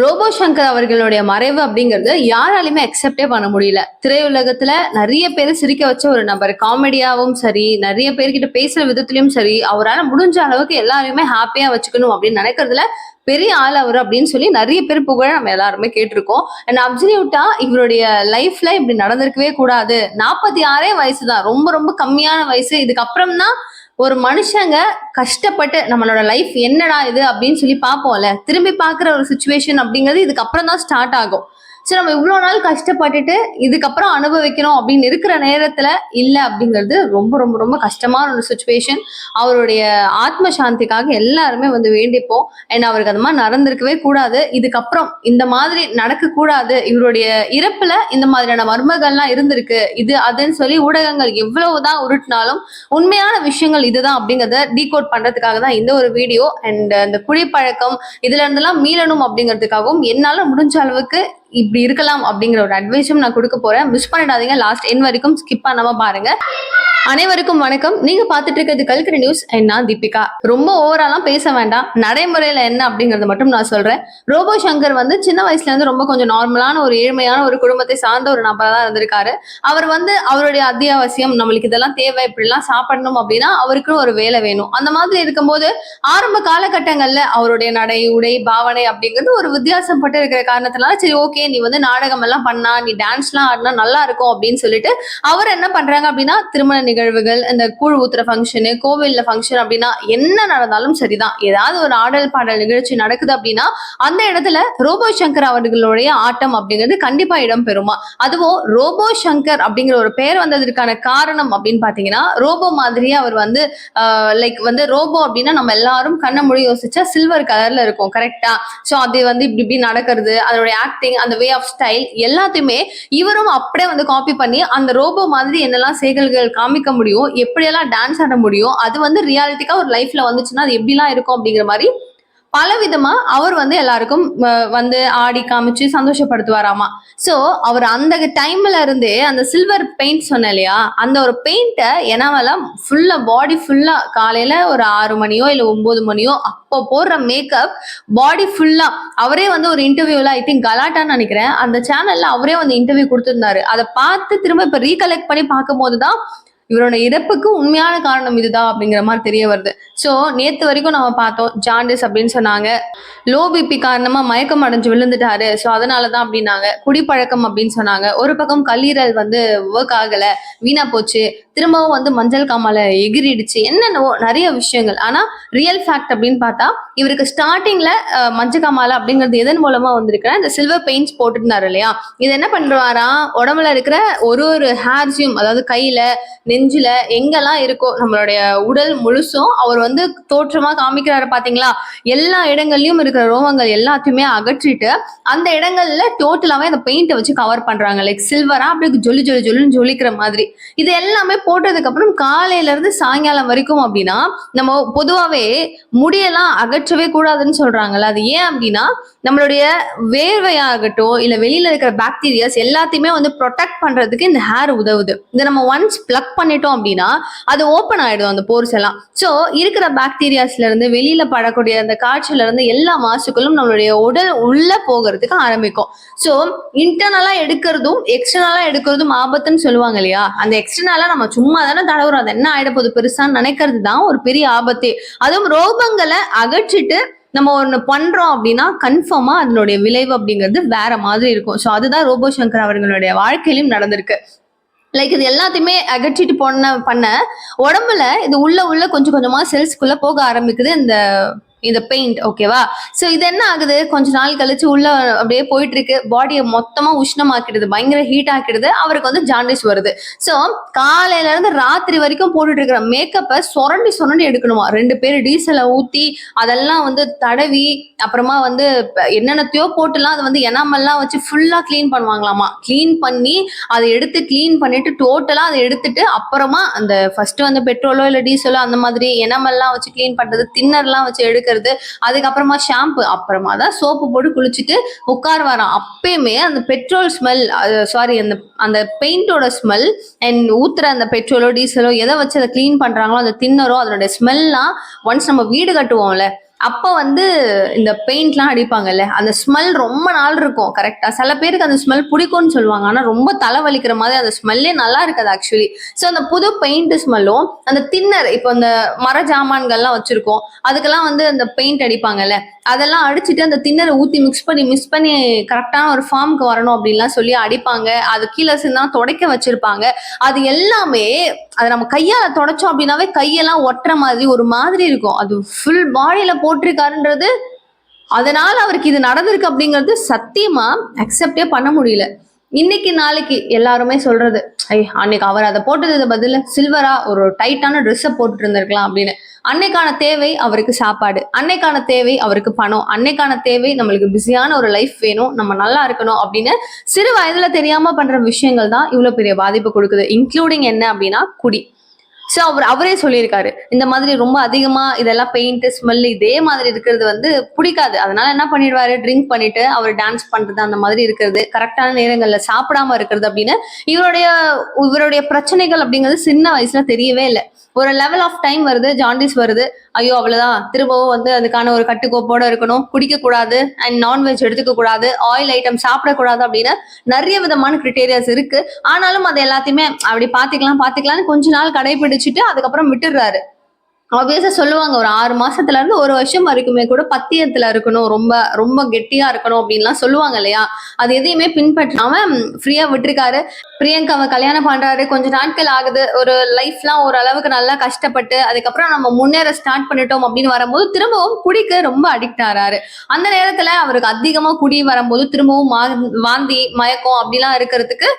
Robot Shankar அவர்களுடைய மறைவு அப்படிங்கிறது யாராலையுமே அக்செப்டே பண்ண முடியல. திரையுலகத்துல நிறைய பேரை சிரிக்க வச்ச ஒரு நபர். காமெடியாவும் சரி நிறைய பேர்கிட்ட பேசுற விதத்திலயும் சரி அவரால் முடிஞ்ச அளவுக்கு எல்லாரையுமே ஹாப்பியா வச்சுக்கணும் அப்படின்னு நினைக்கிறதுல பெரிய ஆள் அவர் அப்படின்னு சொல்லி நிறைய பேர் புகழ நம்ம எல்லாருமே கேட்டிருக்கோம். அண்ட் அப்சல்யூட்டா இவருடைய லைஃப்ல இப்படி நடந்திருக்கவே கூடாது. நாற்பத்தி ஆறே வயசு தான் ரொம்ப ரொம்ப கம்மியான வயசு. இதுக்கப்புறம் தான் ஒரு மனுஷங்க கஷ்டப்பட்டு நம்மளோட லைஃப் என்னடா இது அப்படின்னு சொல்லி பார்ப்போம்ல திரும்பி பார்க்குற ஒரு சுச்சுவேஷன் அப்படிங்கிறது இதுக்கப்புறம் தான் ஸ்டார்ட் ஆகும். சரி நம்ம இவ்வளோ நாள் கஷ்டப்பட்டுட்டு இதுக்கப்புறம் அனுபவிக்கணும் அப்படின்னு இருக்கிற நேரத்துல இல்லை அப்படிங்கிறது ரொம்ப ரொம்ப ரொம்ப கஷ்டமான ஒரு சுச்சுவேஷன் அவருடைய ஆத்ம சாந்திக்காக எல்லாருமே வந்து வேண்டிப்போம். அண்ட் அவருக்கு அந்த மாதிரி நடந்திருக்கவே கூடாது. இதுக்கப்புறம் இந்த மாதிரி நடக்கக்கூடாது. இவருடைய இறப்புல இந்த மாதிரியான மர்மங்கள்லாம் இருந்திருக்கு. இது அதுன்னு சொல்லி ஊடகங்கள் எவ்வளவுதான் உருட்டினாலும் உண்மையான விஷயங்கள் இதுதான் அப்படிங்கிறத டீகோட் பண்றதுக்காக தான் இந்த ஒரு வீடியோ அண்ட் அந்த குடிப்பழக்கம் இதுல இருந்தெல்லாம் மீளணும் அப்படிங்கிறதுக்காகவும் என்னால முடிஞ்ச அளவுக்கு இப்படி இருக்கலாம் அப்படிங்கிற ஒரு அட்வைஸும் நான் கொடுக்க போறேன். மிஸ் பண்ணிடாதீங்க. லாஸ்ட் என் வரைக்கும் ஸ்கிப் பண்ணாம பாருங்க. அனைவருக்கும் வணக்கம். நீங்க பாத்துட்டு இருக்கிறது கல்கிற நியூஸ் என்ன தீபிகா. ரொம்ப ஓவராலாம் பேச வேண்டாம். நடைமுறையில என்ன அப்படிங்கறத மட்டும் நான் சொல்றேன். ரோபோ சங்கர் வந்து சின்ன வயசுல இருந்து ரொம்ப கொஞ்சம் நார்மலான ஒரு ஏழ்மையான ஒரு குடும்பத்தை சார்ந்த ஒரு நபரா தான் இருந்திருக்காரு. அவர் வந்து அவருடைய அத்தியாவசியம் நம்மளுக்கு இதெல்லாம் தேவை இப்படிலாம் சாப்பிடணும் அப்படின்னா அவருக்குன்னு ஒரு வேலை வேணும். அந்த மாதிரி இருக்கும்போது ஆரம்ப காலகட்டங்கள்ல அவருடைய நடை உடை பாவனை அப்படிங்கிறது ஒரு வித்தியாசப்பட்டு இருக்கிற காரணத்தினால சரி ஓகே நீ வந்து நாடகம் எல்லாம் பண்ணா நீ டான்ஸ்லாம் ஆடினா நல்லா இருக்கும் அப்படின்னு சொல்லிட்டு அவர் என்ன பண்றாங்க அப்படின்னா திருமண நிகழ்வுகள் இந்த கூழ் ஊத்துற ஃபங்க்ஷனு கோவில்ல ஃபங்க்ஷன் அப்படின்னா என்ன நடந்தாலும் சரிதான். ஏதாவது ஒரு ஆடல் பாடல் நிகழ்ச்சி நடக்குது அப்படின்னா அந்த இடத்துல ரோபோ சங்கர் அவர்களுடைய ஆட்டம் அப்படிங்கிறது கண்டிப்பா இடம் பெறுமா அதுவும் ரோபோ சங்கர் அப்படிங்கிற ஒரு பெயர் வந்ததற்கான காரணம் அப்படின்னு பாத்தீங்கன்னா ரோபோ மாதிரியே அவர் வந்து லைக் வந்து ரோபோ அப்படின்னா நம்ம எல்லாரும் கண்ணை மொழி யோசிச்சா சில்வர் கலர்ல இருக்கும் கரெக்டா ஸோ அது வந்து இப்படி இப்படி நடக்கிறது அதோடைய ஆக்டிங் அந்த வே ஆஃப் ஸ்டைல் எல்லாத்தையுமே இவரும் அப்படியே வந்து காப்பி பண்ணி அந்த ரோபோ மாதிரி என்னெல்லாம் சேகல்கள் காமிக்க முடியும் எப்படியெல்லாம் டான்ஸ் ஆட முடியும் அது வந்து ரியாலிட்டிக்கா ஒரு லைஃப்ல வந்துச்சுன்னா அது எப்படிலாம் இருக்கும் அப்படிங்கிற மாதிரி பல விதமா அவர் வந்து எல்லாருக்கும் வந்து ஆடி காமிச்சு சந்தோஷப்படுத்துவாராமா. சோ அவர் அந்த டைம்ல இருந்தே அந்த சில்வர் பெயிண்ட் சொன்னேன் இல்லையா? அந்த ஒரு பெயிண்ட்டை என்னவெல்லாம் ஃபுல்லா பாடி ஃபுல்லா காலையில ஒரு ஆறு மணியோ இல்ல ஒன்பது மணியோ அப்போ போடுற மேக்கப் பாடி ஃபுல்லா அவரே வந்து ஒரு இன்டர்வியூல ஐ திங்க் கலாட்டான்னு நினைக்கிறேன். அந்த சேனல்ல அவரே வந்து இன்டர்வியூ கொடுத்திருந்தாரு. அதை பார்த்து திரும்ப இப்ப ரீகலெக்ட் பண்ணி பார்க்கும் தான் இவரோட இறப்புக்கு உண்மையான காரணம் இதுதான் அப்படிங்கிற மாதிரி தெரிய வருது. ஸோ நேற்று வரைக்கும் நம்ம பார்த்தோம் ஜாண்டிஸ் அப்படின்னு சொன்னாங்க. லோ பிபி காரணமா மயக்கம் அடைஞ்சு விழுந்துட்டாரு. ஸோ அதனால தான் அப்படின்னாங்க. குடிப்பழக்கம் அப்படின்னு சொன்னாங்க. ஒரு பக்கம் கல்லீரல் வந்து ஒர்க் ஆகல வீணா போச்சு. திரும்பவும் வந்து மஞ்சள் காமால எகிரிடுச்சு. என்னென்னவோ நிறைய விஷயங்கள். ஆனா ரியல் ஃபேக்ட் அப்படின்னு பார்த்தா இவருக்கு ஸ்டார்டிங்ல மஞ்சள் காமால அப்படிங்கிறது எதன் மூலமா வந்திருக்கிற இந்த சில்வர் பெயிண்ட்ஸ் போட்டுருந்தாரு இல்லையா? இது என்ன பண்றாரா உடம்புல இருக்கிற ஒரு ஒரு ஹேர்ஸையும் அதாவது கையில நெஞ்சில எங்கெல்லாம் இருக்கோ நம்மளுடைய உடல் முழுசும் அவர் வந்து தோற்றமா காமிக்கிறாரு பாத்தீங்களா? எல்லா இடங்கள்லயும் இருக்கிற ரோமங்கள் எல்லாத்தையுமே அகற்றிட்டு அந்த இடங்கள்ல டோட்டலாவே அந்த பெயிண்ட்டை வச்சு கவர் பண்றாங்க. லைக் சில்வரா அப்படியே ஜொலி ஜொலி ஜொலின்னு ஜொலிக்கிற மாதிரி. இது எல்லாமே போட்டதுக்கு அப்புறம் காலையில இருந்து சாயங்காலம் வரைக்கும் அப்படின்னா நம்ம பொதுவாகவே முடியெல்லாம் அகற்றவே கூடாதுன்னு சொல்றாங்கல்ல. அது ஏன் அப்படின்னா நம்மளுடைய வேர்வையாகட்டும் இல்ல வெளியில இருக்கிற பாக்டீரியாஸ் எல்லாத்தையுமே வந்து ப்ரொடெக்ட் பண்றதுக்கு இந்த ஹேர் உதவுது. இதை நம்ம ஒன்ஸ் பிளக் பண்ணிட்டோம் அப்படின்னா அது ஓப்பன் ஆயிடும் அந்த போர்ஸ் எல்லாம். ஸோ இருக்கிற பாக்டீரியாஸ்ல இருந்து வெளியில படக்கூடிய அந்த காய்ச்சல இருந்து எல்லா மாசுக்களும் நம்மளுடைய உடல் உள்ள போகிறதுக்கு ஆரம்பிக்கும். ஸோ இன்டர்னலா எடுக்கிறதும் எக்ஸ்டர்னலா எடுக்கிறதும் ஆபத்துன்னு சொல்லுவாங்க இல்லையா? அந்த எக்ஸ்டர்னலா நம்ம சும்மா தானே தடவுறோம். அது என்ன ஆயிட போகுது பெருசான்னு நினைக்கிறது தான் ஒரு பெரிய ஆபத்தே. அதுவும் ரோபங்களை அகற்றிட்டு நம்ம ஒன்று பண்றோம் அப்படின்னா கன்ஃபார்மா அதனுடைய விளைவு அப்படிங்கிறது வேற மாதிரி இருக்கும். ஸோ அதுதான் ரோபோ சங்கர் அவர்களுடைய வாழ்க்கையிலும் நடந்திருக்கு. லைக் இது எல்லாத்தையுமே அகற்றிட்டு போன பண்ண உடம்புல இது உள்ள உள்ள கொஞ்சம் கொஞ்சமா செல்ஸ்குள்ள போக ஆரம்பிக்குது. இந்த இந்த பெயிண்ட் ஓகேவா ஸோ இது என்ன ஆகுது? கொஞ்ச நாள் கழிச்சு உள்ள அப்படியே போயிட்டு இருக்கு பாடியை மொத்தமா உஷ்ணமாக்கிடுது. பயங்கர ஹீட் ஆக்கிடுது. அவருக்கு வந்து ஜாண்டிஸ் வருது. ஸோ காலையில இருந்து ராத்திரி வரைக்கும் போட்டுட்டு இருக்கிற மேக்கப்பை சுரண்டி சுரண்டி எடுக்கணுமா? ரெண்டு பேர் டீசலை ஊத்தி அதெல்லாம் வந்து தடவி அப்புறமா வந்து என்னென்னத்தையோ போட்டுலாம் அதை வந்து எனாமெல்லாம் வச்சு ஃபுல்லா க்ளீன் பண்ணுவாங்களாமா? க்ளீன் பண்ணி அதை எடுத்து க்ளீன் பண்ணிட்டு டோட்டலா அதை எடுத்துட்டு அப்புறமா அந்த ஃபர்ஸ்ட் வந்து பெட்ரோலோ இல்லை டீசலோ அந்த மாதிரி எனாமெல்லாம் வச்சு க்ளீன் பண்றது தின்னர்லாம் வச்சு எடுக்க எடுக்கிறது. அதுக்கப்புறமா ஷாம்பு அப்புறமா தான் சோப்பு போட்டு குளிச்சுட்டு உட்கார் வரோம் அப்பயுமே அந்த பெட்ரோல் ஸ்மெல் சாரி அந்த அந்த பெயிண்டோட ஸ்மெல் அண்ட் ஊத்துற அந்த பெட்ரோலோ டீசலோ எதை வச்சு அதை க்ளீன் பண்றாங்களோ அந்த தின்னரோ அதனுடைய ஸ்மெல்லாம் ஒன்ஸ் நம்ம வீடு கட்டுவோம்ல அப்போ வந்து இந்த பெயிண்ட்லாம் அடிப்பாங்கல்ல அந்த ஸ்மெல் ரொம்ப நாள் இருக்கும் கரெக்டாக சில பேருக்கு அந்த ஸ்மெல் பிடிக்கும்னு சொல்லுவாங்க ஆனால் ரொம்ப தலைவலிக்கிற மாதிரி அந்த ஸ்மெல்லே நல்லா இருக்காது ஆக்சுவலி ஸோ அந்த புது பெயிண்ட் ஸ்மெல்லும் அந்த தின்னர் இப்போ அந்த மர ஜாமான்கள்லாம் வச்சிருக்கோம் அதுக்கெல்லாம் வந்து அந்த பெயிண்ட் அடிப்பாங்கல்ல அதெல்லாம் அடிச்சுட்டு அந்த தின்னரை ஊத்தி மிக்ஸ் பண்ணி மிக்ஸ் பண்ணி கரெக்டான ஒரு ஃபார்முக்கு வரணும் அப்படின்லாம் சொல்லி அடிப்பாங்க. அது கீழே சேர்ந்தா துடைக்க வச்சிருப்பாங்க. அது எல்லாமே அதை நம்ம கையால தொடச்சோம் அப்படின்னாவே கையெல்லாம் ஒட்டுற மாதிரி ஒரு மாதிரி இருக்கும். அது ஃபுல் பாடியில போட்டிருக்காருன்றது அதனால அவருக்கு இது நடந்திருக்கு அப்படிங்கிறது சத்தியமா அக்செப்டே பண்ண முடியல. இன்னைக்கு நாளைக்கு எல்லாருமே சொல்றது ஐ அன்னைக்கு அவர் அதை போட்டது பதில சில்வரா ஒரு டைட்டான ட்ரெஸ்ஸை போட்டுட்டு இருந்திருக்கலாம் அப்படின்னு. அன்னைக்கான தேவை அவருக்கு சாப்பாடு அன்னைக்கான தேவை அவருக்கு பணம் அன்னைக்கான தேவை நம்மளுக்கு பிஸியான ஒரு லைஃப் வேணும் நம்ம நல்லா இருக்கணும் அப்படின்னு சிறு வயதுல தெரியாம பண்ற விஷயங்கள் தான் இவ்வளவு பெரிய பாதிப்பு கொடுக்குது இன்க்ளூடிங் என்ன அப்படின்னா குடி. ஸோ அவர் அவரே சொல்லியிருக்காரு. இந்த மாதிரி ரொம்ப அதிகமா இதெல்லாம் பெயிண்ட் ஸ்மெல் இதே மாதிரி இருக்கிறது வந்து பிடிக்காது. அதனால என்ன பண்ணிடுவாரு? ட்ரிங்க் பண்ணிட்டு அவர் டான்ஸ் பண்றது அந்த மாதிரி இருக்கிறது கரெக்டான நேரங்கள்ல சாப்பிடாம இருக்கிறது அப்படின்னு இவருடைய இவருடைய பிரச்சனைகள் அப்படிங்கிறது சின்ன வயசுல தெரியவே இல்லை. ஒரு லெவல் ஆஃப் டைம் வருது ஜாண்டிஸ் வருது. ஐயோ அவ்வளவுதான். திரும்பவும் வந்து அதுக்கான ஒரு கட்டுக்கோப்போட இருக்கணும். குடிக்க கூடாது அண்ட் நான்வெஜ் எடுத்துக்க கூடாது ஆயில் ஐட்டம் சாப்பிடக்கூடாது அப்படின்னு நிறைய விதமான கிரிட்டேரியாஸ் இருக்கு. ஆனாலும் அது எல்லாத்தையுமே அப்படி பாத்துக்கலாம் பாத்துக்கலாம்னு கொஞ்ச நாள் கடைபிடிச்சிட்டு அதுக்கப்புறம் விட்டுடுறாரு. ஆப்வியஸா சொல்லுவாங்க ஒரு ஆறு மாசத்துல இருந்து ஒரு வருஷம் வரைக்குமே கூட பத்தியத்துல இருக்கணும் ரொம்ப ரொம்ப கெட்டியா இருக்கணும் அப்படின்லாம் சொல்லுவாங்க இல்லையா? அது எதையுமே பின்பற்றாம ஃப்ரீயா விட்டுருக்காரு. பிரியங்காவை கல்யாணம் பண்றாரு. கொஞ்ச நாட்கள் ஆகுது. ஒரு லைஃப்லாம் ஓரளவுக்கு நல்லா கஷ்டப்பட்டு அதுக்கப்புறம் நம்ம முன்னேற ஸ்டார்ட் பண்ணிட்டோம் அப்படின்னு வரும்போது திரும்பவும் குடிக்கு ரொம்ப அடிக்ட் ஆறாரு. அந்த நேரத்துல அவருக்கு அதிகமா குடி வரும்போது திரும்பவும் வாந்தி மயக்கம் அப்படிலாம் இருக்கிறதுக்கு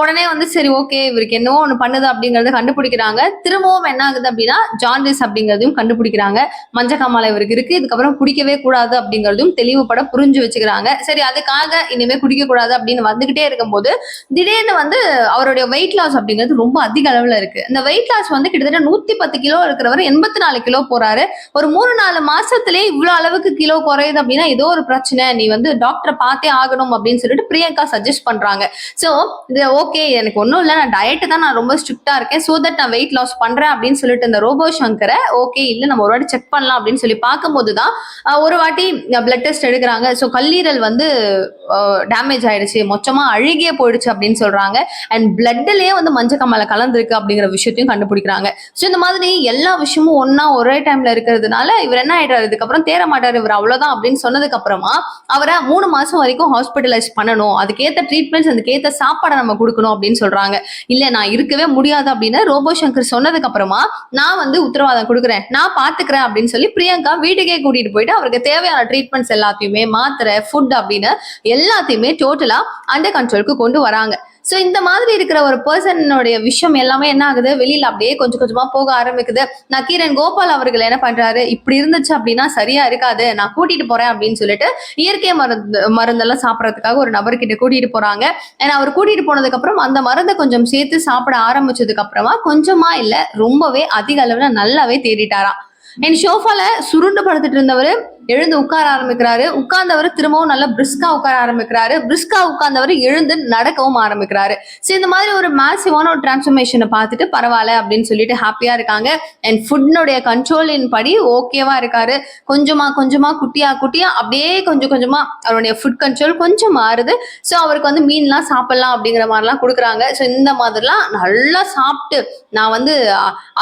உடனே வந்து சரி ஓகே இவருக்கு என்னவோ ஒன்று பண்ணுது அப்படிங்கறத கண்டுபிடிக்கிறாங்க. திரும்பவும் என்ன ஆகுது அப்படின்னா ஜாண்டிஸ் அப்படிங்கிறதையும் கண்டுபிடிக்கிறாங்க. மஞ்சக்காமலை இவருக்கு இருக்கு. இதுக்கப்புறம் குடிக்கவே கூடாது அப்படிங்கிறதும் தெளிவுபட புரிஞ்சு வச்சுக்கிறாங்க. சரி அதுக்காக இனிமே குடிக்க கூடாது அப்படின்னு வந்துகிட்டே இருக்கும்போது திடீர்னு வந்து அவருடைய வெயிட் லாஸ் அப்படிங்கிறது ரொம்ப அதிக அளவுல இருக்கு. இந்த வெயிட் லாஸ் வந்து கிட்டத்தட்ட நூத்தி பத்து கிலோ இருக்கிறவர் எண்பத்தி நாலு கிலோ போறாரு. ஒரு மூணு நாலு மாசத்திலே இவ்வளவு அளவுக்கு கிலோ குறையுது அப்படின்னா ஏதோ ஒரு பிரச்சனை. நீ வந்து டாக்டரை பார்த்தே ஆகணும் அப்படின்னு சொல்லிட்டு பிரியங்கா சஜஸ்ட் பண்றாங்க. சோ இது ஓகே எனக்கு ஒன்றும் இல்லை. நான் டயட்டு தான் நான் ரொம்ப ஸ்ட்ரிக்டா இருக்கேன். ஸோ தட் நான் வெயிட் லாஸ் பண்றேன் அப்படின்னு சொல்லிட்டு இந்த ரோபோ சங்கரை ஓகே இல்லை நம்ம ஒரு வாட்டி செக் பண்ணலாம் அப்படின்னு சொல்லி பார்க்கும்போது தான் ஒரு வாட்டி பிளட் டெஸ்ட் எடுக்கிறாங்க. ஸோ கல்லீரல் வந்து டேமேஜ் ஆயிடுச்சு. மொத்தமா அழுகிய போயிடுச்சு அப்படின்னு சொல்றாங்க. அண்ட் பிளட்லயே வந்து மஞ்சக்கமலை கலந்துருக்கு அப்படிங்கிற விஷயத்தையும் கண்டுபிடிக்கிறாங்க. ஸோ இந்த மாதிரி எல்லா விஷயமும் ஒன்னா ஒரே டைம்ல இருக்கிறதுனால இவர் என்ன ஆயிட்டாரு இதுக்கப்புறம் தேர மாட்டார். இவர் அவ்வளவுதான் அப்படின்னு சொன்னதுக்கு அப்புறமா அவரை மூணு மாசம் வரைக்கும் ஹாஸ்பிட்டலைஸ் பண்ணணும். அதுக்கேத்த ட்ரீட்மெண்ட்ஸ் அதுக்கேத்த சாப்பாடை நம்ம கொடுக்கணும் அப்படின்னு சொல்றாங்க. இல்ல நான் இருக்கவே முடியாது அப்படின்னு ரோபோ சங்கர் சொன்னதுக்கு அப்புறமா நான் வந்து உத்தரவாதம் கொடுக்குறேன். நான் பாத்துக்கிறேன் அப்படின்னு சொல்லி பிரியங்கா வீட்டுக்கே கூட்டிட்டு போயிட்டு அவருக்கு தேவையான ட்ரீட்மெண்ட்ஸ் எல்லாத்தையுமே மாத்திரை ஃபுட் அப்படின்னு எல்லாத்தையுமே டோட்டலா அண்டர் கண்ட்ரோலுக்கு கொண்டு வராங்க. ஸோ இந்த மாதிரி இருக்கிற ஒரு பர்சனுடைய விஷயம் எல்லாமே என்ன ஆகுது? வெளியில அப்படியே கொஞ்சம் கொஞ்சமா போக ஆரம்பிக்குது. நக்கீரன் கோபால் அவர்கள் என்ன பண்றாரு? இப்படி இருந்துச்சு அப்படின்னா சரியா இருக்காது. நான் கூட்டிட்டு போறேன் அப்படின்னு சொல்லிட்டு இயற்கை மருந்து மருந்தெல்லாம் சாப்பிடறதுக்காக ஒரு நபர்கிட்ட கூட்டிட்டு போறாங்க. ஏன்னா அவர் கூட்டிட்டு போனதுக்கு அப்புறம் அந்த மருந்தை கொஞ்சம் சேர்த்து சாப்பிட ஆரம்பிச்சதுக்கு அப்புறமா கொஞ்சமா இல்ல ரொம்பவே அதிக அளவுல நல்லாவே தேடிட்டாராம். என் ஷோஃபால சுருண்டு படுத்துட்டு இருந்தவர் எழுந்து உட்கார ஆரம்பிக்கிறாரு. உட்கார்ந்தவர் திரும்பவும் நல்லா பிரிஸ்கா உட்கார ஆரம்பிக்கிறாரு. பிரிஸ்கா உட்கார்ந்தவர் எழுந்து நடக்கவும் ஆரம்பிக்கிறாரு. ஸோ இந்த மாதிரி ஒரு மேசிவான ஒரு டிரான்ஸ்ஃபர்மேஷனை பார்த்துட்டு பரவாயில்ல அப்படின்னு சொல்லிட்டு ஹாப்பியா இருக்காங்க. அண்ட் ஃபுட்னுடைய கண்ட்ரோலின் படி ஓகேவா இருக்காரு. கொஞ்சமா கொஞ்சமா குட்டியா குட்டியா அப்படியே கொஞ்சம் கொஞ்சமா அவருடைய ஃபுட் கண்ட்ரோல் கொஞ்சம் மாறுது. ஸோ அவருக்கு வந்து மீன்லாம் சாப்பிடலாம் அப்படிங்கிற மாதிரிலாம் கொடுக்குறாங்க. ஸோ இந்த மாதிரிலாம் நல்லா சாப்பிட்டு நான் வந்து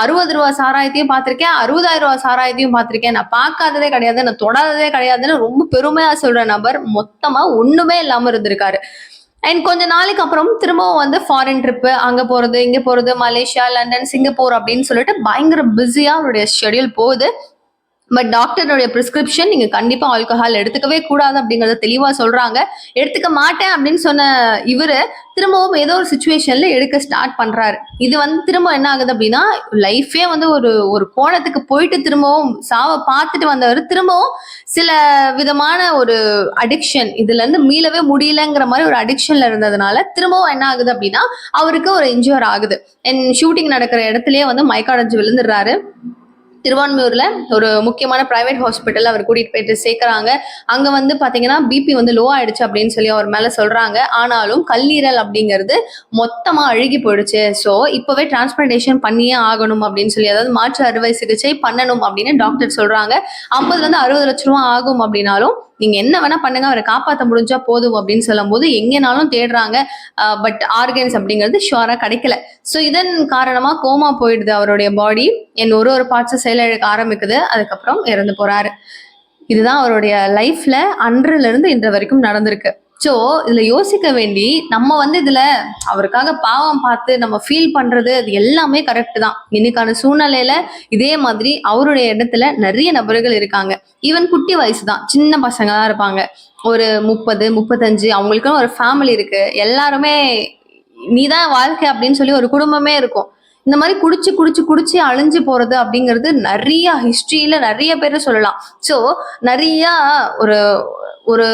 அறுபது ரூபா சாராயத்தையும் பார்த்துருக்கேன். அறுபதாயிரம் ரூபா சாராயத்தையும் பார்த்துருக்கேன். நான் பார்க்காததே கிடையாது. நான் தொடாததே கிடையாதுன்னு ரொம்ப பெருமையா சொல்ற நபர் மொத்தமா ஒண்ணுமே இல்லாம இருந்திருக்காரு. அண்ட் கொஞ்ச நாளைக்கு அப்புறம் திரும்பவும் வந்து ஃபாரின் ட்ரிப்பு அங்க போறது இங்க போறது மலேசியா லண்டன் சிங்கப்பூர் அப்படின்னு சொல்லிட்டு பயங்கர பிஸியா அவருடைய ஷெட்யூல் போகுது. பட் டாக்டருடைய பிரிஸ்கிரிப்ஷன் நீங்க கண்டிப்பா ஆல்கஹால் எடுத்துக்கவே கூடாது அப்படிங்கறத தெளிவா சொல்றாங்க. எடுத்துக்க மாட்டேன் அப்படின்னு சொன்ன இவரு திரும்பவும் ஏதோ ஒரு சுச்சுவேஷன்ல எடுக்க ஸ்டார்ட் பண்றாரு. இது வந்து திரும்ப என்ன ஆகுது அப்படின்னா லைஃபே வந்து ஒரு ஒரு கோணத்துக்கு போயிட்டு திரும்பவும் சாவை பார்த்துட்டு வந்தவர் திரும்பவும் சில விதமான ஒரு அடிக்ஷன் இதுல இருந்து மீளவே முடியலங்கிற மாதிரி ஒரு அடிக்ஷன்ல இருந்ததுனால திரும்பவும் என்ன ஆகுது அப்படின்னா அவருக்கு ஒரு இன்ஜூர் ஆகுது. என் ஷூட்டிங் நடக்கிற இடத்துலயே வந்து மயக்காடைஞ்சு விழுந்துடுறாரு. திருவான்மையூரில் ஒரு முக்கியமான பிரைவேட் ஹாஸ்பிட்டல் அவர் கூட்டிகிட்டு போயிட்டு சேர்க்குறாங்க. அங்கே வந்து பார்த்தீங்கன்னா பிபி வந்து லோ ஆயிடுச்சு அப்படின்னு சொல்லி அவர் மேலே சொல்கிறாங்க ஆனாலும் கல்லீரல் அப்படிங்கிறது மொத்தமாக அழுகி போயிடுச்சு. ஸோ இப்போவே டிரான்ஸ்பிளான்டேஷன் பண்ணியே ஆகணும் அப்படின்னு சொல்லி அதாவது மாற்று அறுவை சிகிச்சை பண்ணணும் அப்படின்னு டாக்டர் சொல்கிறாங்க ஐம்பதுலேருந்து அறுபது லட்ச ரூபா ஆகும் அப்படின்னாலும் நீங்க என்ன வேணா பண்ணுங்க அவரை காப்பாற்ற முடிஞ்சா போதும் அப்படின்னு சொல்லும் போது எங்கேனாலும் தேடுறாங்க. பட் ஆர்கன்ஸ் அப்படிங்கிறது ஷுவரா கிடைக்கல. ஸோ இதன் காரணமா கோமா போயிடுது அவருடைய பாடி என் ஒரு ஒரு பார்ட்ஸை செயலிழக்க ஆரம்பிக்குது. அதுக்கப்புறம் இறந்து போறாரு. இதுதான் அவருடைய லைஃப்ல அன்றிலிருந்து இருந்து இன்று வரைக்கும் நடந்திருக்கு. ஸோ இதில் யோசிக்க வேண்டி நம்ம வந்து இதில் அவருக்காக பாவம் பார்த்து நம்ம ஃபீல் பண்ணுறது அது எல்லாமே கரெக்ட் தான். இன்னைக்கான சூழ்நிலையில இதே மாதிரி அவருடைய இடத்துல நிறைய நபர்கள் இருக்காங்க. ஈவன் குட்டி வயசு தான் சின்ன பசங்க தான் இருப்பாங்க. ஒரு முப்பது முப்பத்தஞ்சு அவங்களுக்குன்னு ஒரு ஃபேமிலி இருக்கு. எல்லாருமே நீதான் வாழ்க்கை அப்படின்னு சொல்லி ஒரு குடும்பமே இருக்கும். இந்த மாதிரி குடிச்சு குடிச்சு குடிச்சு அழிஞ்சு போறது அப்படிங்கிறது நிறைய ஹிஸ்டரியில நிறைய பேர் சொல்லலாம். ஸோ நிறைய ஒரு ஒரு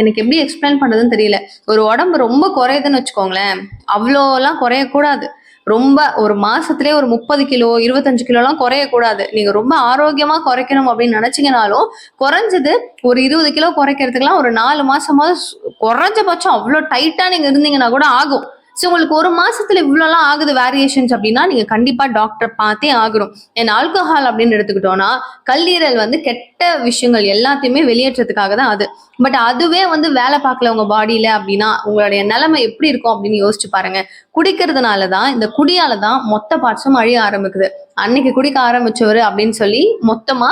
எனக்கு எப்படி எக்ஸ்பிளைன் பண்ணதுன்னு தெரியல. ஒரு உடம்பு ரொம்ப குறையுதுன்னு வச்சுக்கோங்களேன். அவ்வளோலாம் குறையக்கூடாது. ரொம்ப ஒரு மாசத்துலேயே ஒரு முப்பது கிலோ இருபத்தஞ்சு கிலோலாம் குறையக்கூடாது. நீங்க ரொம்ப ஆரோக்கியமா குறைக்கணும் அப்படின்னு நினைச்சீங்கனாலும் குறைஞ்சது ஒரு இருபது கிலோ குறைக்கிறதுக்குலாம் ஒரு நாலு மாசமாவது குறைஞ்சபட்சம் அவ்வளோ டைட்டா நீங்க இருந்தீங்கன்னா கூட ஆகும். ஸோ உங்களுக்கு ஒரு மாசத்துல இவ்வளோலாம் ஆகுது வேரியேஷன்ஸ் அப்படின்னா நீங்க கண்டிப்பா டாக்டர் பார்த்தே ஆகணும். ஏன்னா ஆல்கஹால் அப்படின்னு எடுத்துக்கிட்டோம்னா கல்லீரல் வந்து கெட்ட விஷயங்கள் எல்லாத்தையுமே வெளியேற்றதுக்காக தான் அது. பட் அதுவே வந்து வேலை பார்க்கல உங்க பாடியில அப்படின்னா உங்களுடைய நிலைமை எப்படி இருக்கும் அப்படின்னு யோசிச்சு பாருங்க. குடிக்கிறதுனால தான் இந்த குடியால தான் மொத்த பார்ட்ஸும் அழிய ஆரம்பிக்குது. அன்னைக்கு குடிக்க ஆரம்பிச்சவர் அப்படின்னு சொல்லி மொத்தமா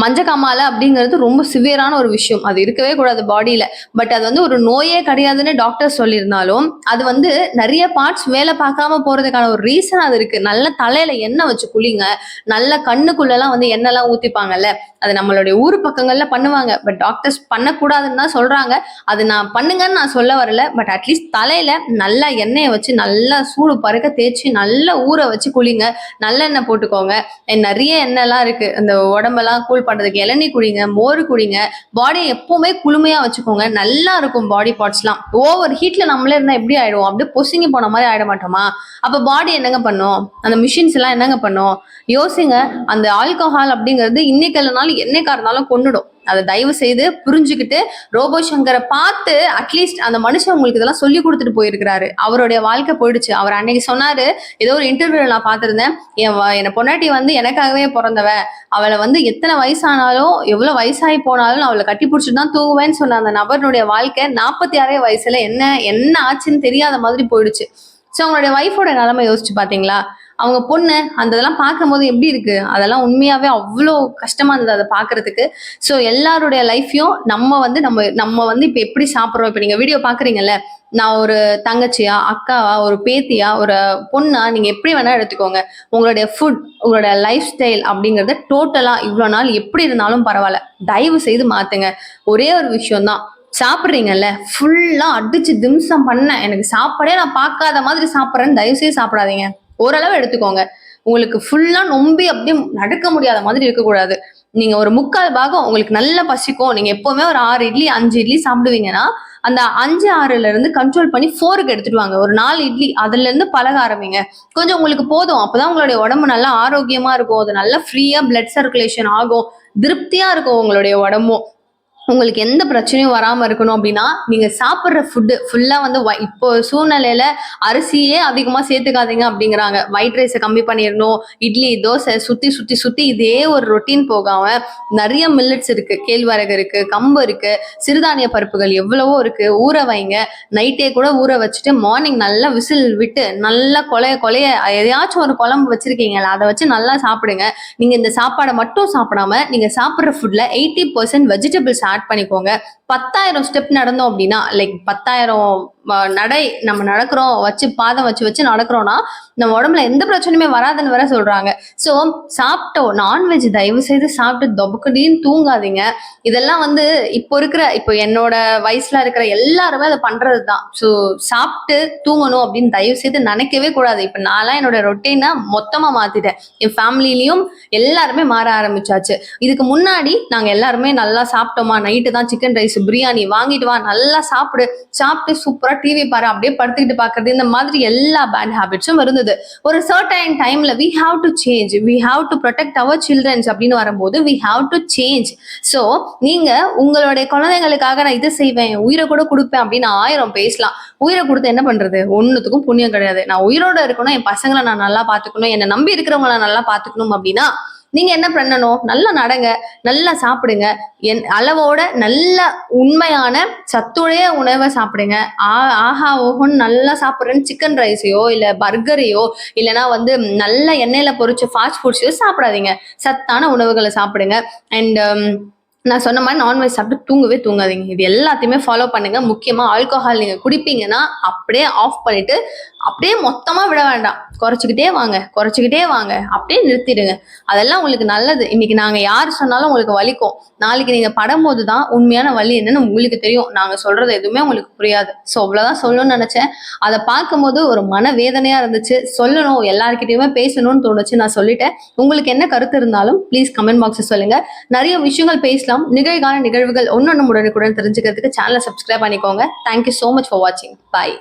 மஞ்சக்காமால அப்படிங்கிறது ரொம்ப சிவியரான ஒரு விஷயம். அது இருக்கவே கூடாது பாடியில பட் அது வந்து ஒரு நோயே கிடையாதுன்னு டாக்டர் சொல்லியிருந்தாலும் அது வந்து நிறைய பார்ட்ஸ் வேலை பார்க்காம போறதுக்கான ஒரு ரீசன் அது இருக்கு. நல்ல தலையில எண்ணெய் வச்சு குளிங்க. நல்ல கண்ணுக்குள்ளெல்லாம் வந்து எண்ணெய்லாம் ஊத்திப்பாங்கல்ல. அது நம்மளுடைய ஊர் பக்கங்கள்ல பண்ணுவாங்க. பட் டாக்டர்ஸ் பண்ணக்கூடாதுன்னு தான் சொல்றாங்க. அது நான் பண்ணுங்கன்னு நான் சொல்ல வரல. பட் அட்லீஸ்ட் தலையில நல்லா எண்ணெயை வச்சு நல்லா நல்லா சூடு பறக்க தேய்ச்சி நல்லா ஊற வச்சு குளிங்க. நல்லெண்ணெய் போட்டுக்கோங்க. நிறைய எண்ணெய்லாம் இருக்கு. அந்த உடம்பெல்லாம் கூல் பண்ணுறதுக்கு இளநீ குடிங்க மோர் குடிங்க. பாடியை எப்பவுமே குளுமையாக வச்சுக்கோங்க. நல்லா இருக்கும் பாடி பார்ட்ஸ்லாம் ஓவர் ஹீட்டில் நம்மளே இருந்தால் எப்படி ஆகிடுவோம் அப்படியே பொசுங்கி போன மாதிரி ஆகிட மாட்டோமா? அப்போ பாடி என்னங்க பண்ணும்? அந்த மிஷின்ஸ் எல்லாம் என்னங்க பண்ணும்? யோசிங்க. அந்த ஆல்கஹால் அப்படிங்கிறது இன்னைக்கு இல்லைனாலும் என்னைக்கா இருந்தாலும் கொண்டுடும் அதை தயவு செய்து புரிஞ்சுக்கிட்டு ரோபோ சங்கரை பார்த்து அட்லீஸ்ட் அந்த மனுஷன் உங்களுக்கு இதெல்லாம் சொல்லி கொடுத்துட்டு போயிருக்கிறாரு. அவருடைய வாழ்க்கை போயிடுச்சு. அவர் அன்னைக்கு சொன்னாரு ஏதோ ஒரு இன்டர்வியூல நான் பார்த்திருந்தேன். என் என் பொண்டாட்டி வந்து எனக்காகவே பிறந்தவ. அவளை வந்து எத்தனை வயசானாலும் எவ்வளவு வயசாகி போனாலும் அவளை கட்டி பிடிச்சிட்டு தான் தூங்குவேன்னு சொன்ன அந்த நபருடைய வாழ்க்கை நாற்பத்தி ஆறே வயசுல என்ன என்ன ஆச்சுன்னு தெரியாத மாதிரி போயிடுச்சு. ஸோ அவங்களுடைய ஒய்ஃபோட நிலைமை யோசிச்சு பாத்தீங்களா அவங்க பொண்ணு அந்த இதெல்லாம் பார்க்கும்போது எப்படி இருக்கு? அதெல்லாம் உண்மையாவே அவ்வளோ கஷ்டமா இருந்தது அதை பார்க்கறதுக்கு. ஸோ எல்லாருடைய லைஃப்பையும் நம்ம வந்து நம்ம நம்ம வந்து இப்போ எப்படி சாப்பிட்றோம்? இப்போ நீங்க வீடியோ பாக்குறீங்கல்ல நான் ஒரு தங்கச்சியா அக்காவா ஒரு பேத்தியா ஒரு பொண்ணா நீங்க எப்படி வேணா எடுத்துக்கோங்க. உங்களுடைய ஃபுட் உங்களோட லைஃப் ஸ்டைல் அப்படிங்கறத டோட்டலா இவ்வளோ நாள் எப்படி இருந்தாலும் பரவாயில்ல. தயவு செய்து மாத்துங்க. ஒரே ஒரு விஷயம் தான் சாப்பிட்றீங்கல்ல ஃபுல்லா அடிச்சு திம்சம் பண்ண எனக்கு சாப்பாடே நான் பார்க்காத மாதிரி சாப்பிட்றேன்னு தயவுசெய்து சாப்பிடாதீங்க. ஓரளவு எடுத்துக்கோங்க. உங்களுக்கு ஃபுல்லா நொம்பி அப்படியே நடக்க முடியாத மாதிரி இருக்கக்கூடாது. நீங்க ஒரு முக்கால் பாகம் உங்களுக்கு நல்லா பசிக்கும். நீங்க எப்பவுமே ஒரு ஆறு இட்லி அஞ்சு இட்லி சாப்பிடுவீங்கன்னா அந்த அஞ்சு ஆறுல இருந்து கண்ட்ரோல் பண்ணி ஃபோருக்கு எடுத்துட்டு வாங்க. ஒரு நாலு இட்லி அதுல இருந்து பழக ஆரம்பிங்க. கொஞ்சம் உங்களுக்கு போதும். அப்பதான் உங்களுடைய உடம்பு நல்லா ஆரோக்கியமா இருக்கும். அது நல்லா ஃப்ரீயா பிளட் சர்க்குலேஷன் ஆகும். திருப்தியா இருக்கும் உங்களுடைய உடம்பும். உங்களுக்கு எந்த பிரச்சனையும் வராம இருக்கணும் அப்படின்னா நீங்க சாப்பிட்ற ஃபுட்டு ஃபுல்லா வந்து இப்போ சூழ்நிலையில அரிசியே அதிகமா சேர்த்துக்காதீங்க அப்படிங்கிறாங்க. ஒயிட் ரைஸை கம்மி பண்ணிடணும் இட்லி தோசை சுத்தி சுத்தி சுத்தி இதே ஒரு ரொட்டீன் போகாம நிறைய மில்லட்ஸ் இருக்கு. கேழ்வரகு இருக்கு கம்பு இருக்கு சிறுதானிய பருப்புகள் எவ்வளவோ இருக்கு. ஊற வைங்க. நைட்டே கூட ஊற வச்சுட்டு மார்னிங் நல்லா விசில் விட்டு நல்லா கொலைய கொலைய எதையாச்சும் ஒரு குழம்பு வச்சிருக்கீங்களா அதை வச்சு நல்லா சாப்பிடுங்க. நீங்க இந்த சாப்பாடை மட்டும் சாப்பிடாம நீங்க சாப்பிட்ற ஃபுட்ல எயிட்டி பர்சன்ட் வெஜிடபிள்ஸ் ஆட் பண்ணிக்கோங்க. பத்தாயிரம் ஸ்டெப் நடந்தோம் அப்படின்னா லைக் பத்தாயிரம் நடை நம்ம நடக்கிறோம் வச்சு பாதம் வச்சு வச்சு நடக்கிறோம்னா நம்ம உடம்புல எந்த பிரச்சனையுமே வராதுன்னு வேற சொல்றாங்க. ஸோ சாப்பிட்டோம் நான்வெஜ் தயவு செய்து சாப்பிட்டு தொபக்கடின்னு தூங்காதீங்க. இதெல்லாம் வந்து இப்போ இருக்கிற இப்போ என்னோட வயசுல இருக்கிற எல்லாருமே அதை பண்றது தான் ஸோ சாப்பிட்டு தூங்கணும் அப்படின்னு தயவு செய்து நினைக்கவே கூடாது. இப்போ நான்லாம் என்னோட ரொட்டீனை மொத்தமா மாத்திட்டேன். என் ஃபேமிலிலையும் எல்லாருமே மாற ஆரம்பிச்சாச்சு. இதுக்கு முன்னாடி நாங்க எல்லாருமே நல்லா சாப்பிட்டோமா? நைட்டு தான் சிக்கன் ரைஸ் பிரியாணி வாங்கிட்டு வா நல்லா சாப்பிடு. சாப்பிட்டு சூப்பரா டிவி பாரு அப்படியே படுத்துக்கிட்டு பாக்குறது இந்த மாதிரி எல்லா பேட் ஹேபிட்ஸும் இருந்தது ஒரு சர்டைன் டைம்ல we have to change we have to protect our childrens அப்படின்னு வரும்போது we have to change so நீங்க உங்களுடைய குழந்தைங்களுக்காக நான் இதை செய்வேன் உயிரை கூட கொடுப்பேன் அப்படின்னு ஆயிரம் பேசலாம். உயிரை கொடுத்து என்ன பண்றது? ஒன்னுத்துக்கும் புண்ணியம் கிடையாது. நான் உயிரோட இருக்கணும் என் பசங்களை நான் நல்லா பாத்துக்கணும் என்னை நம்பி இருக்கிறவங்கள நல்லா பாத்துக்கணும் அப்படின்னா நீங்க என்ன பண்ணணும்? நல்லா நடங்க. நல்லா சாப்பிடுங்க. என் அளவோட நல்ல உண்மையான சத்துடைய உணவை சாப்பிடுங்க. ஆ- ஆஹா ஓஹோன்னு நல்லா சாப்பிட்றேன்னு சிக்கன் ரைஸையோ இல்ல பர்கரையோ இல்லைன்னா வந்து நல்ல எண்ணெயில பொறிச்ச ஃபாஸ்ட் ஃபுட்ஸையோ சாப்பிடாதீங்க. சத்தான உணவுகளை சாப்பிடுங்க. அண்ட் நான் சொன்ன மாதிரி நான்வெஜ் சாப்பிட்டு தூங்கவே தூங்காதீங்க. இது எல்லாத்தையுமே ஃபாலோ பண்ணுங்க. முக்கியமா ஆல்கோஹால் நீங்க குடிப்பீங்கன்னா அப்படியே ஆஃப் பண்ணிட்டு அப்படியே மொத்தமா விட வேண்டாம். குறைச்சிக்கிட்டே வாங்க குறைச்சிக்கிட்டே வாங்க. அப்படியே நிறுத்திடுங்க. அதெல்லாம் உங்களுக்கு நல்லது. இன்னைக்கு நாங்க யார் சொன்னாலும் உங்களுக்கு வலிக்கும். நாளைக்கு நீங்க படும்போது தான் உண்மையான வலி என்னன்னு உங்களுக்கு தெரியும். நாங்க சொல்றது எதுவுமே உங்களுக்கு புரியாது. ஸோ அவ்வளவுதான் சொல்லணும்னு நினைச்சேன். அதை பார்க்கும்போது ஒரு மன வேதனையா இருந்துச்சு. சொல்லணும் எல்லாருக்கிட்டையுமே பேசணும்னு தோணுச்சு. நான் சொல்லிட்டேன். உங்களுக்கு என்ன கருத்து இருந்தாலும் ப்ளீஸ் கமெண்ட் பாக்ஸ் சொல்லுங்க. நிறைய விஷயங்கள் பேசலாம். நிகழ்கால நிகழ்வுகள் ஒன்னொன்னு உடனுக்குடன் தெரிஞ்சுக்கிறதுக்கு சேனலை சப்ஸ்கிரைப் பண்ணிக்கோங்க. தேங்க்யூ ஸோ மச் ஃபார் வாட்சிங் பாய்